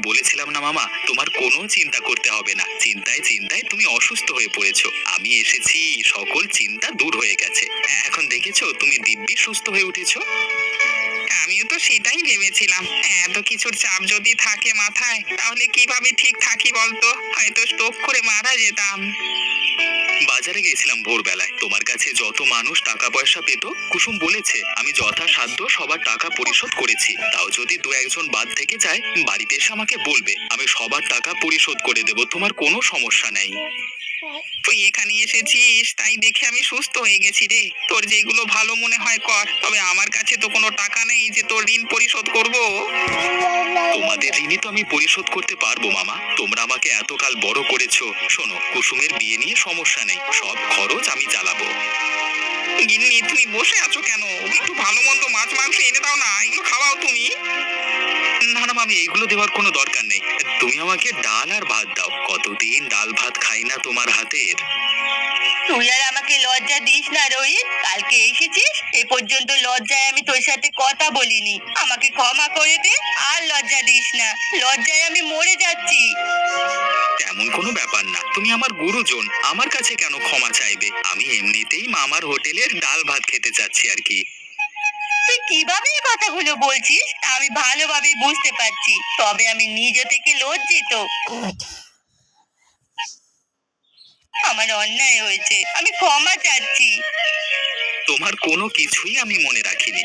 বলেছিলাম না মামা, তোমার কোনো চিন্তা করতে হবে না। চিন্তায় চিন্তায় তুমি অসুস্থ হয়ে পড়েছো। আমি এসেছি, সকল চিন্তা দূর হয়ে গেছে। এখন দেখেছ, তুমি দিব্যি সুস্থ হয়ে উঠেছো? আমিও তো সেটাই ভেবেছিলাম। এত কিছুর চাপ যদি থাকে মাথায়, তাহলে কীভাবে ঠিক থাকি বলতো? হয়তো স্টোক করে মারা যেতাম। বাজারে গেছিলাম ভোরবেলায়। তোমার কাছে যত মানুষ টাকা পয়সা পেত, কুসুম বলেছে, আমি যথাসাধ্য সবার টাকা পরিশোধ করেছি। তাও যদি দু একজন বাদ থেকে যায়, বাড়িতে এসে আমাকে বলবে, আমি সবার টাকা পরিশোধ করে দেব, তোমার কোনো সমস্যা নেই। তুই এখানে এসেছিস, তাই দেখে আমি সুস্থ হয়ে গেছি রে। তোর যেগুলো ভালো মনে হয় কর, তবে আমার কাছে তো কোনো টাকা নেই যে তোর ঋণ পরিশোধ করব। তোমাদের ঋণই তো আমি পরিশোধ করতে পারব, মামা। তোমরা আমাকে এতকাল বড় করেছ। শোনো, কুসুমের বিয়ে নিয়ে সমস্যা নেই। সব খরচ আমি চালাবো। গিন্নি, তুমি বসে আছো কেন? একটু ভালো মন্দ মাছ, মাংস এনে দাও না। এগুলো খাওয়াও তুমি। না না, মামি, এগুলো দেওয়ার কোনো দরকার নেই। তুমি আমাকে ডাল আর ভাত দাও। কতদিন ডাল ভাত খাই না তোমার হাতের? তুই আর আমাকে লজ্জা দিস না রোহিত। কালকে এসেছিস? এ পর্যন্ত লজ্জায় আমি তোর সাথে কথা বলিনি। আমাকে ক্ষমা করে দে আর লজ্জা দিস না। লজ্জায় আমি মরে যাচ্ছি। তেমন কোনো ব্যাপার না। তুমি আমার গুরুজন। আমার কাছে কেন ক্ষমা চাইবে? আমি এমনিতেই মামার হোটেলের ডাল ভাত খেতে চাচ্ছি আর কি। তুই কীভাবে এই কথাগুলো বলছিস? আমি ভালোভাবে বুঝতে পারছি। তবে আমি নিজে থেকে লজ্জিত। আমার অন্যায় হয়েছে। আমি ক্ষমা চাচ্ছি। তোমার কোনো কিছুই আমি মনে রাখিনি।